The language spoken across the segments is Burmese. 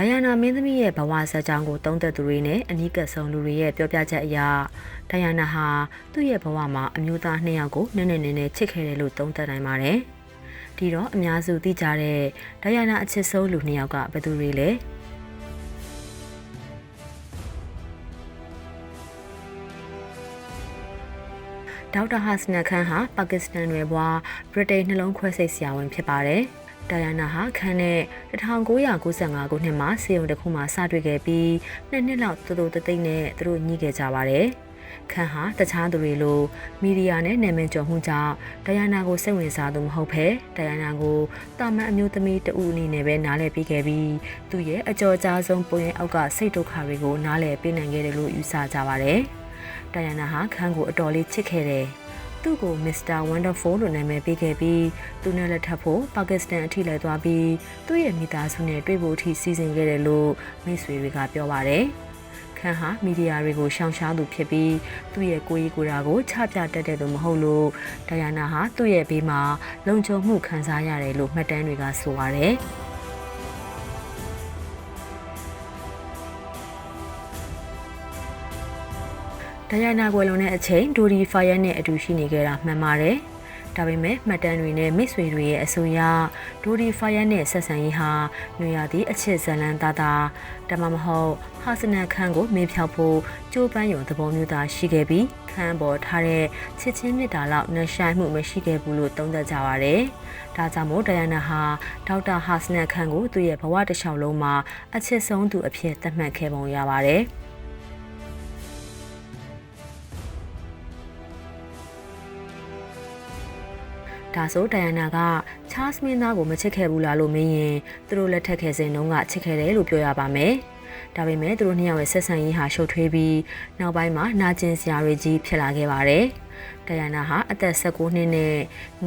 ဒိုင်ယာနာမင်းသမီးရဲ့ဘဝဇာတ်ကြောင်းကိုသုံးသပ်သူတွေနဲ့အနီးကပ်ဆုံးလူတွေရဲ့ပြောပြချက်အရဒိုင်ယာနာဟာသူ့ရဲ့ဘဝမှာအမျိုးသားနှစ်ယောက်ကိုနည်းနည်းနည်းနည်းချစ်ခဲ့တယ်လို့သုံးသပ်နိုင်ပါတယ်။ဒီတော့အများစုသိကြတဲ့ဒိုင်ယာနာအချစ်ဆုံးလူနှစ်ယောက်ကဘယ်သူတွေလဲ။ဒေါက်တာဟာစနခန်ဟာပါကစ္စတန်နယ်ဘွားဗြိတိန်နှလုံးခွဲစိတ်ဆရာဝန်ဖြစ်ပါတယ်။ ဒိုင်ယာနာဟာခန်းနဲ့1995ခုနှစ်မှာစေယုံတစ်ခုမှာစတွေ့ခဲ့ပြီးနှစ်နှစ်လောက်တူတူတိတ်နဲ့သူတို့ညှိခဲ့ကြပါတယ်။ခန်းဟာတခြားသူတွေလိုမီဒီယာနဲ့နာမည်ကျော်မှုကြောင့်ဒိုင်ယာနာကိုစိတ်ဝင်စားသူမဟုတ်ဘဲဒိုင်ယာနာကိုတာမန်အမျိုးသမီးတဦးအနေနဲ့ပဲနားလည်ပြီးခဲ့ပြီးသူ့ရဲ့အကြော်ကြားဆုံးပုံရင်အောက်ကစိတ်ဒုက္ခတွေကိုနားလည်ပေးနိုင်ခဲ့တယ်လို့ယူဆကြပါတယ်။ဒိုင်ယာနာဟာခန်းကိုအတော်လေးချစ်ခဲ့တယ်။ သူ့ကို Mr. Wonderful လို့နာမည်ပေးခဲ့ပြီးသူနဲ့လက်ထပ်ဖို့ပါကစ္စတန်အထိလိုက်သွားပြီးသူ့ရဲ့မိသားစုနဲ့တွေ့ဖို့အထိစီစဉ်ခဲ့တယ်လို့မိတ်ဆွေတွေကပြောပါတယ်။ခန်းဟာမီဒီယာတွေကိုရှောင်ရှားသူဖြစ်ပြီးသူ့ရဲ့ကိုယ်ရေးကိုယ်တာကိုချပြတတ်တဲ့သူမဟုတ်လို့ဒိုင်ယာနာဟာသူ့ရဲ့ဘေးမှာလုံခြုံမှုခံစားရတယ်လို့မှတ်တမ်းတွေကဆိုပါတယ်။ ဒိုင်ယာနာကွယ်လွန်တဲ့အချိန်ဒိုဒီဖာယက်နဲ့အတူရှိနေကြတာမှန်ပါတယ်။ဒါပေမဲ့မှတ်တမ်းတွေနဲ့မိတ်ဆွေတွေရဲ့အဆိုအရဒိုဒီဖာယက်နဲ့ဆက်ဆံရေးဟာနွေရာသီအချစ်ဇလန်သားသားတမမဟုတ်ဟာစနန်ခန်းကိုမေးဖြောက်ဖို့ကြိုးပမ်းရုံသဘောမျိုးသာရှိခဲ့ပြီးခန်းပေါ်ထားတဲ့ချစ်ချင်းမြတ်တာလောက်နှဆိုင်မှုမရှိခဲ့ဘူးလို့သုံးသပ်ကြပါဗျ။ဒါကြောင့်မို့ဒိုင်ယာနာဟာဒေါက်တာဟာစနန်ခန်းကိုသူ့ရဲ့ဘဝတစ်လျှောက်လုံးမှာအချစ်ဆုံးသူအဖြစ်သတ်မှတ်ခဲ့ပုံရပါတယ်။ ဒါဆိုဒိုင်ယာနာကချားစ်မင်းသားကိုမချစ်ခဲ့ဘူးလားလို့မေးရင်သူတို့လက်ထက်ခဲ့စဉ်တုန်းကချစ်ခဲ့တယ်လို့ပြောရပါမယ်။ဒါပေမဲ့သူတို့နှစ်ယောက်ရဲ့ဆက်ဆံရေးဟာရှုပ်ထွေးပြီးနောက်ပိုင်းမှာနာကျင်စရာတွေကြီးဖြစ်လာခဲ့ပါတယ်။ဒိုင်ယာနာဟာအသက်16နှစ်နဲ့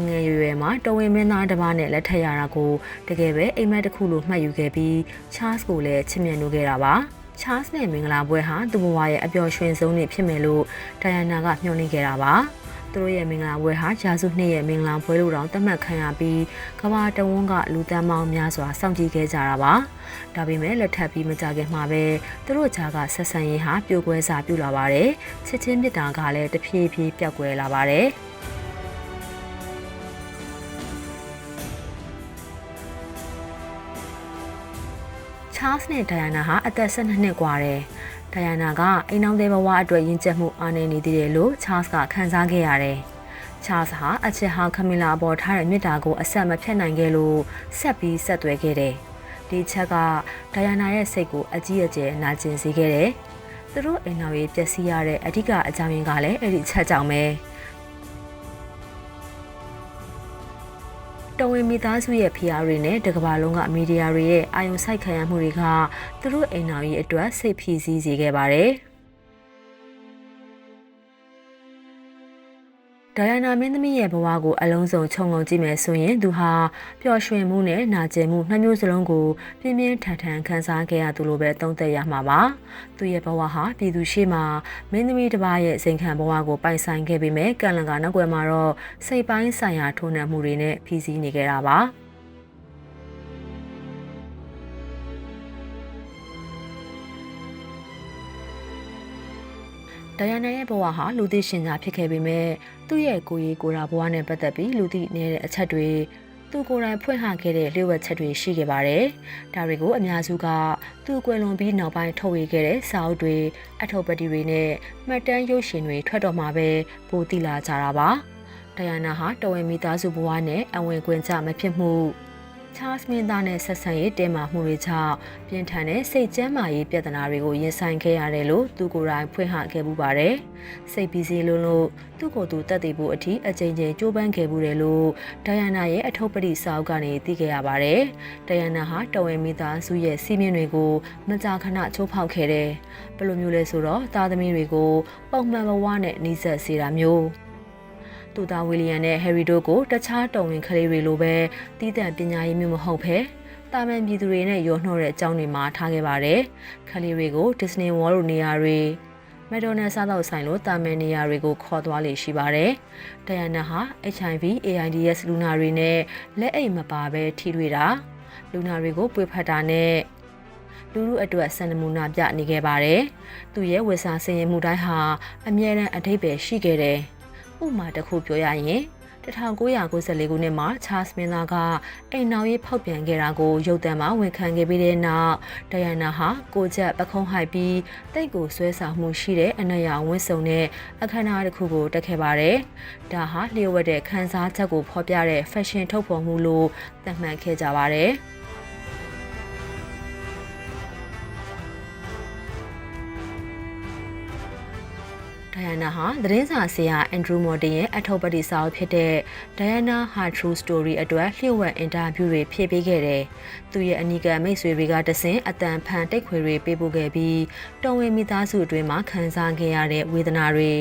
ငယ်ရွယ်ရွယ်မှာတော်ဝင်မင်းသားတစ်ပါးနဲ့လက်ထပ်ရတာကိုတကယ်ပဲအိမ်မက်တစ်ခုလိုမှတ်ယူခဲ့ပြီးချားစ်ကိုလည်းချစ်မြတ်နိုးခဲ့တာပါ။ချားစ်နဲ့မင်္ဂလာပွဲဟာသူ့ဘဝရဲ့အပျော်ရွှင်ဆုံးနေ့ဖြစ်မယ်လို့ဒိုင်ယာနာကမျှော်လင့်ခဲ့တာပါ။ သူတို့ရဲ့မင်္ဂလာပွဲဟာရာစုနှစ်ရဲ့မင်္ဂလာပွဲလို့တောင်သတ်မှတ်ခံရပြီးကဘာတဝန်းကလူတန်းပေါင်းများစွာစောင့်ကြည့်ခဲ့ကြတာပါ။ဒါပေမဲ့လက်ထပ်ပြီးမကြခင်မှာပဲသူတို့ကြားကဆက်ဆံရေးဟာပြိုကွဲစာပြုလာပါတယ်။ချစ်ချင်းမြတ်တာကလည်းတဖြည်းဖြည်းပျောက်ကွယ်လာပါတယ်။ချားစ်နဲ့ဒိုင်ယာနာဟာအသက်12နှစ်กว่าတယ်။ ဒိုင်ယာနာကအိမ်အောင်သေးဘဝအတွက်ရင်းချက်မှုအားနည်းနေသေးတယ်လို့ချားစ်ကခံစားခဲ့ရတယ်။ချားစ်ဟာအချစ်ဟာခမီလာအပေါ်ထားတဲ့မြစ်တာကိုအဆက်မဖြတ်နိုင်ခဲ့လို့ဆက်ပြီးဆက်သွဲခဲ့တယ်။ဒီချက်ကဒိုင်ယာနာရဲ့စိတ်ကိုအကြီးအကျယ်နာကျင်စေခဲ့တယ်။သူတို့အိမ်တော်ရေးပျက်စီးရတဲ့အဓိကအကြောင်းရင်းကလည်းအဲ့ဒီချက်ကြောင့်ပဲ။ တော်ဝင်မိသားစုရဲ့ဖိအားတွေနဲ့တကဘာလုံးကမီဒီယာတွေရဲ့အာရုံစိုက်ခံရမှုတွေကသူတို့အိမ်တော်ကြီးအတွက်စိတ်ဖိစီးစေခဲ့ပါတယ်။ ဒိုင်ယာနာမင်းသမီးရဲ့ဘဝကိုအလုံးစုံခြုံငုံကြည့်မယ်ဆိုရင်သူဟာပျော်ရွှင်မှုနဲ့နာကျင်မှုနှမျိုးစလုံးကိုပြင်းပြင်းထန်ထန်ခံစားခဲ့ရသူလိုပဲသုံးသပ်ရမှာပါ။သူရဲ့ဘဝဟာပြည်သူရှိမှမင်းသမီးတစ်ပါးရဲ့စိန်ခံဘဝကိုပိုင်ဆိုင်ခဲ့ပေမဲ့ကံလန်ကနောက်ွယ်မှာတော့စိတ်ပိုင်းဆိုင်ရာထိုးနှံမှုတွေနဲ့ဖြည့်ဆည်းနေခဲ့တာပါ။ ဒိုင်ယာနာရဲ့ဘဝဟာလူသိရှင်ကြားဖြစ်ခဲ့ပေမဲ့သူ့ရဲ့ကိုယ်ရေးကိုယ်တာဘဝနဲ့ပတ်သက်ပြီးလူသိနေတဲ့အချက်တွေသူကိုယ်တိုင်ဖွင့်ဟခဲ့တဲ့လျှို့ဝှက်ချက်တွေရှိခဲ့ပါတယ်။ဒါတွေကိုအများစုကသူကွယ်လွန်ပြီးနောက်ပိုင်းထုတ်ဝေခဲ့တဲ့စာအုပ်တွေအထောက်ပတိတွေနဲ့မှတ်တမ်းရုပ်ရှင်တွေထွက်တော့မှာပဲပိုသိလာကြတာပါ။ဒိုင်ယာနာဟာတော်ဝင်မိသားစုဘဝနဲ့အဝင်ကွင်ကြမဖြစ်မှု ချားစ်မင်းသားနဲ့ဆက်ဆံရေးတင်းမာမှုတွေကြောင့်ပြင်းထန်တဲ့စိတ်ကျန်းမာရေးပြဿနာတွေကိုရင်ဆိုင်ခဲ့ရတယ်လို့သူကိုယ်တိုင်ဖွင့်ဟခဲ့မှုပါတယ်။စိတ်ပီစီလုံးလို့သူ့ကိုယ်သူတက်တည်ဖို့အထီးအကြိမ်ကြိမ်ကြိုးပမ်းခဲ့မှုတယ်လို့ဒိုင်ယာနာရဲ့အထုပ်ပတိစာအုပ်ကနေသိခဲ့ရပါတယ်။ဒိုင်ယာနာဟာတော်ဝင်မိသားစုရဲ့စီးမြင်တွေကိုမကြာခဏချိုးဖောက်ခဲ့တယ်။ဘယ်လိုမျိုးလဲဆိုတော့သားသမီးတွေကိုပုံမှန်ဘဝနဲ့နှိစက်စေတာမျိုး။ သူသားဝီလီယံနဲ့ဟယ်ရီတို့ကိုတခြားတော်ဝင်ကလေးတွေလိုပဲတီးတန့်ပညာရေးမျိုးမဟုတ်ဘဲတာမန်ပြည်သူတွေနဲ့ရောနှောတဲ့အကြောင်းတွေမှာထားခဲ့ပါတယ်။ကလေးတွေကို Disney World လိုနေရာတွေမက်ဒိုနယ်စားတော့ဆိုင်လိုတာမန်နေရာတွေကိုခေါ်သွားလေရှိပါတယ်။ဒိုင်ယာနာဟာ HIV AIDS လူနာတွေနဲ့လက်အိတ်မပါဘဲထိတွေ့တာလူနာတွေကိုပွေဖက်တာနဲ့လူလူအတွက်စံနမူနာပြနေခဲ့ပါတယ်။သူရဲ့ဝက်စာစင်ရင်မှုတိုင်းဟာအမြဲတမ်းအထိပ္ပယ်ရှိခဲ့တယ်။ ဥပမာတစ်ခုပြောရရင်1994ခုနှစ်မှာချားစ်မင်းသားကအိမ်နောက်ရေးဖောက်ပြန်ခဲ့တာကိုရုပ်သံမှာဝန်ခံခဲ့ပြီးတဲ့နောက်ဒယန်နာဟာကိုချက်ပခုံးဟိုက်ပြီးတိတ်ကိုဆွဲဆောင်မှုရှိတဲ့အနက်ရောင်ဝင်းစုံတဲ့အခမ်းအနားတစ်ခုကိုတက်ခဲ့ပါတယ်။ဒါဟာလျှို့ဝှက်တဲ့ခန်းစားချက်ကိုဖော်ပြတဲ့ fashion ထုတ်ဖော်မှုလို့သတ်မှတ်ခဲ့ကြပါတယ်။ ဒိုင်ယာနာဟာသတင်းစာဆရာအန်ဒရူးမော်တင်ရဲ့အထောက်ပတိစာအုပ်ဖြစ်တဲ့ Diana Her True Story အတွက်လျှို့ဝှက်အင်တာဗျူးတွေဖြည့်ပေးခဲ့တယ်။သူရဲ့အနီးကပ်မိတ်ဆွေတွေကတဆင့်အတန်ဖန်တိတ်ခွေတွေပေးပို့ခဲ့ပြီးတော်ဝင်မိသားစုအတွင်းမှာခံစားခဲ့ရတဲ့ဝေဒနာတွေ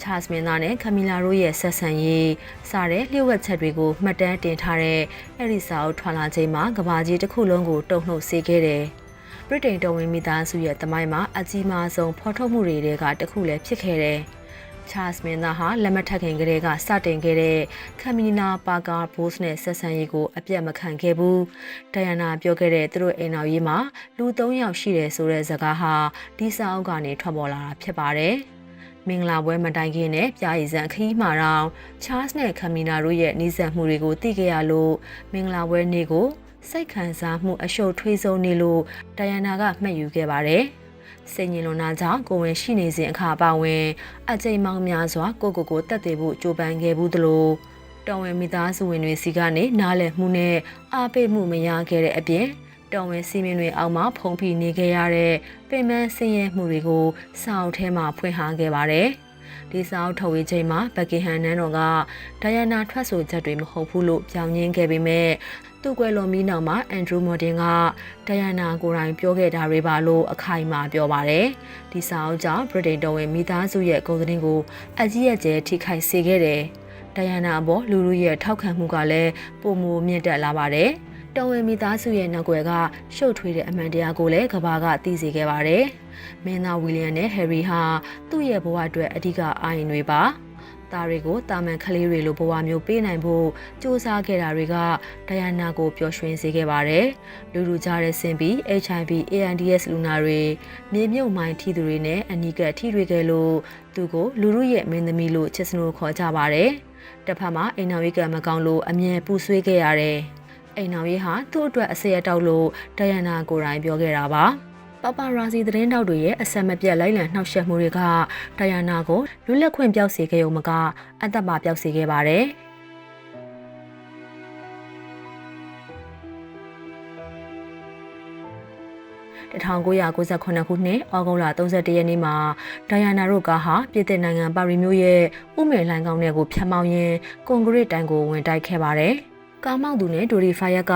ချားစ်မင်းသားနဲ့ကမီလာတို့ရဲ့ဆက်ဆံရေးစတဲ့လျှို့ဝှက်ချက်တွေကိုမှတ်တမ်းတင်ထားတဲ့အဲ့ဒီစာအုပ်ထွက်လာချိန်မှာကဘာကြီးတစ်ခုလုံးကိုတုံ့နှုတ်စေခဲ့တယ်။ ဗြိတိန်တော်ဝင်မိသားစုရဲ့တမိုင်းမှာအကြီးမားဆုံးဖော်ထုတ်မှုတွေကတစ်ခုလည်းဖြစ်ခဲ့တယ်။ချားစ်မင်းသားဟာလက်မထက်ခင်ကလေးကစတင်ခဲ့တဲ့ကမ်မီနာပါကာဘိုးစ်နဲ့ဆက်ဆံရေးကိုအပြတ်မခံခဲ့ဘူး။ဒိုင်ယာနာပြောခဲ့တဲ့သူတို့အိမ်တော်ရေးမှာလူ၃ယောက်ရှိတယ်ဆိုတဲ့ဇာတ်ဟာဒီစာအုပ်ကနေထွက်ပေါ်လာတာဖြစ်ပါတယ်။မင်္ဂလာပွဲမတိုင်ခင်နဲ့ပြာရည်စံခီးမှာတော့ချားစ်နဲ့ကမ်မီနာတို့ရဲ့နှိစက်မှုတွေကိုသိခဲ့ရလို့မင်္ဂလာပွဲနေ့ကို စိတ်ခံစားမှုအရှုပ်ထွေးဆုံးနေလို့ဒိုင်ယာနာကမှတ်ယူခဲ့ပါတယ်။စိတ်ညစ်လွန်တာကြောင့်ကိုဝင်ရှိနေစဉ်အခါပါဝင်အကြိမ်မောင်းများစွာကိုကိုကိုတက်သေးဖို့ကြိုးပမ်းခဲ့ဘူးသလိုတော်ဝင်မိသားစုဝင်တွေစီကနေနားလည်မှုနဲ့အားပေးမှုမရခဲ့တဲ့အပြင်တော်ဝင်စီမင်းတွေအောက်မှာဖုံးဖိနေခဲ့ရတဲ့ပင်မဆင်းရဲမှုတွေကိုစောက်ထဲမှာဖွင့်ထားခဲ့ပါတယ်။ ဒီစာအုပ်ထုတ်ဝေချိန်မှာဘက်ကင်ဟန်နန်းတော်ကဒိုင်ယာနာထွက်ဆိုချက်တွေမဟုတ်ဘူးလို့ပြောင်းရင်းခဲ့ပေမဲ့သူ့ကွယ်လွန်ပြီးနောက်မှာအန်ဒရူးမော်တင်ကဒိုင်ယာနာကိုယ်တိုင်ပြောခဲ့တာတွေပါလို့အခိုင်အမာပြောပါတယ်။ဒီစာအုပ်ကြောင့်ဗြိတိန်တော်ဝင်မိသားစုရဲ့ကုန်သတင်းကိုအကြီးအကျယ်ထိခိုက်စေခဲ့တယ်။ဒိုင်ယာနာအပေါ်လူလူရဲ့ထောက်ခံမှုကလည်းပုံမမြင့်တက်လာပါတယ်။ တော်ဝင်မိသားစုရဲ့နောက်ွယ်ကရှုပ်ထွေးတဲ့အမှန်တရားကိုလည်းကဘာကသိစေခဲ့ပါတယ်။မင်းသားဝီလီယံနဲ့ဟယ်ရီဟာသူ့ရဲ့ဘဝအတွက်အဓိကအာရုံတွေပါ။သားတွေကိုတာမန်ကလေးတွေလိုဘဝမျိုးပေးနိုင်ဖို့စူးစမ်းခဲ့တာတွေကဒိုင်ယာနာကိုပျော်ရွှင်စေခဲ့ပါတယ်။လူလူကြားတဲ့ဆင်ပြီး HIV AIDS လူနာတွေမြေမြုပ်မိုင်းထိသူတွေနဲ့အနီးကပ်ထိတွေ့ခဲ့လို့သူကိုလူလူရဲ့မင်းသမီးလို့ချစ်စနိုးခေါ်ကြပါတယ်။တစ်ဖက်မှာအိမ်နာဝေးကမကောင်းလို့အမြဲပူဆွေးခဲ့ရတယ်။ အိမ်နာဝေးဟာသူ့အတွက်အစရတောက်လို့ဒိုင်ယာနာကိုယ်တိုင်ပြောခဲ့တာပါ။ပပရာစီသတင်းတောက်တွေရဲ့အဆက်မပြတ်လိုက်လံနှောက်ယှက်မှုတွေကဒိုင်ယာနာကိုလူလက်ခွင့်ပြောက်စေခဲ့ုံမကအသက်ပါပြောက်စေခဲ့ပါတယ်။1998ခုနှစ်ဩဂုတ်လ31ရက်နေ့မှာဒိုင်ယာနာတို့ကဟာပြည်သစ်နိုင်ငံပါရီမြို့ရဲ့ဥမေလိုင်းကောင်းတဲ့ကိုဖျက်မောင်းရင်းကွန်ကရစ်တိုင်ကိုဝင်တိုက်ခဲ့ပါတယ်။ ကားမောက်သူနဲ့ဒိုရီဖာယက်က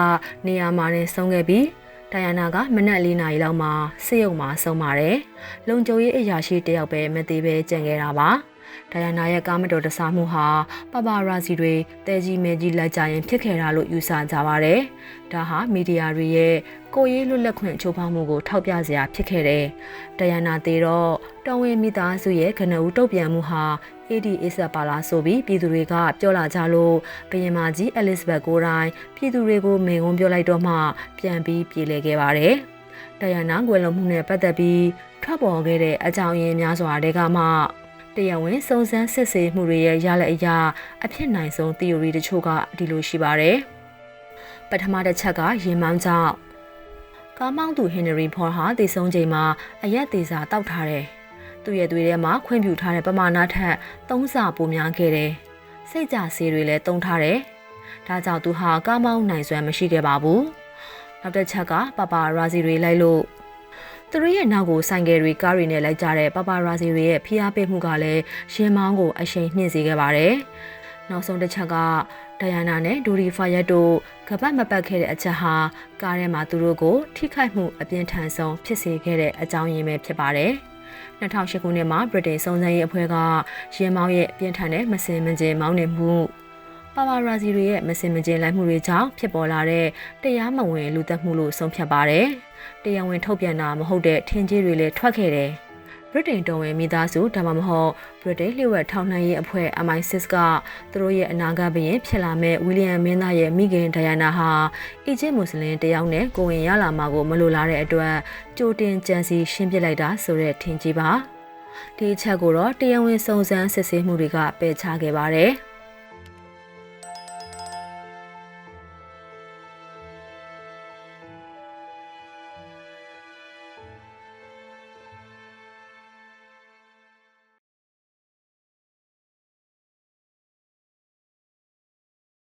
နေရာမှာနေဆုံးခဲ့ပြီးဒိုင်ယာနာကမနက်၄နာရီလောက်မှာဆေးရုံမှာဆုံးပါတယ်။လုံခြုံရေးအရာရှိတယောက်ပဲမသေးပဲကြံခဲ့တာပါ။ ဒိုင်ယာနာရဲ့ကားမတော်တဆမှုဟာပပရာစီတွေတဲကြီးမဲကြီးလိုက်ကြရင်ဖြစ်ခဲ့တာလို့ယူဆကြပါတယ်။ဒါဟာမီဒီယာတွေရဲ့ကိုရေးလွတ်လပ်ခွင့်ချိုးဖောက်မှုကိုထောက်ပြစရာဖြစ်ခဲ့တယ်။ဒိုင်ယာနာသေးတော့တော်ဝင်မိသားစုရဲ့ကနဦးတုတ်ပြန်မှုဟာ AD အစ္စပါလာဆိုပြီးပြည်သူတွေကပြောလာကြလို့ဘယင်မကြီးအဲလစ်ဘတ်ကိုတိုင်းပြည်သူတွေကိုမိန်ဝန်းပြောလိုက်တော့မှပြန်ပြီးပြည်လဲခဲ့ပါတယ်။ဒိုင်ယာနာကွယ်လွန်မှုနဲ့ပတ်သက်ပြီးထွက်ပေါ်ခဲ့တဲ့အကြောင်းရင်းများစွာတွေကမှ တရားဝင်စုံစမ်းစစ်ဆေးမှုတွေရဲ့ရလဒ်အရာအဖြစ်နိုင်ဆုံး theory တချို့ကဒီလိုရှိပါတယ်။ပထမတစ်ချက်ကရင်မောင်းကြောင့်ကားမောင်းသူဟင်နရီဖော်ဟာတည်ဆုံးချိန်မှာအရက်သေးစာတောက်ထားတယ်သူ့ရဲ့သွေးထဲမှာခွင့်ပြုထားတဲ့ပမာဏထက်သုံးဆပိုများခဲ့တယ်။စိတ်ကြဆေးတွေလည်းတုံထားတယ်။ဒါကြောင့်သူဟာကားမောင်းနိုင်စွမ်းမရှိခဲ့ပါဘူး။နောက်တစ်ချက်ကပပရာဇီတွေလိုက်လို့ သူတို့ရဲ့နောက်ကိုဆိုင်ကယ်တွေကားတွေနဲ့လိုက်ကြတဲ့ပပရာဇီတွေရဲ့ဖိအားပေးမှုကလည်းရင်မောင်းကိုအရှိန်နှင့်စေခဲ့ပါတယ်။နောက်ဆုံးတစ်ချက်ကဒိုင်ယာနာနဲ့ဒူရီဖာယက်တို့ကပတ်မပတ်ခဲ့တဲ့အချက်ဟာကားထဲမှာသူတို့ကိုထိခိုက်မှုအပြင်းထန်ဆုံးဖြစ်စေခဲ့တဲ့အကြောင်းရင်းပဲဖြစ်ပါတယ်။2008ခုနှစ်မှာဗြိတိန်စုံစမ်းရေးအဖွဲ့ကရင်မောင်းရဲ့ပြင်းထန်တဲ့မစင်မကျင်မောင်းနေမှုပါပါရာစီတွေရဲ့မစင်မကျင်လိုက်မှုတွေကြောင့်ဖြစ်ပေါ်လာတဲ့တရားမဝင်လူသက်မှုလို့ဆုံးဖြတ်ပါတယ်။ တရားဝင်ထုတ်ပြန်တာမဟုတ်တဲ့ထင်ကြီးတွေလည်းထွက်ခဲ့တယ်။ဗြိတိန်တော်ဝင်မိသားစုဒါမှမဟုတ်ဗြိတိန်လျှို့ဝှက်ထောက်လှမ်းရေးအဖွဲ့ MI6 ကသူတို့ရဲ့အနာဂတ်ဘရင်ဖြစ်လာမဲ့ဝီလီယံမင်းသားရဲ့မိခင်ဒိုင်ယာနာဟာအီဂျစ်မွတ်စလင်တယောက်နဲ့ကိုဝင်ရလာမှာကိုမလိုလားတဲ့အတွက်ကြိုတင်ကြံစီရှင်းပစ်လိုက်တာဆိုတဲ့ထင်ကြီးပါဒီအချက်ကိုတော့တရားဝင်စုံစမ်းစစ်ဆေးမှုတွေကပယ်ချခဲ့ပါတယ်။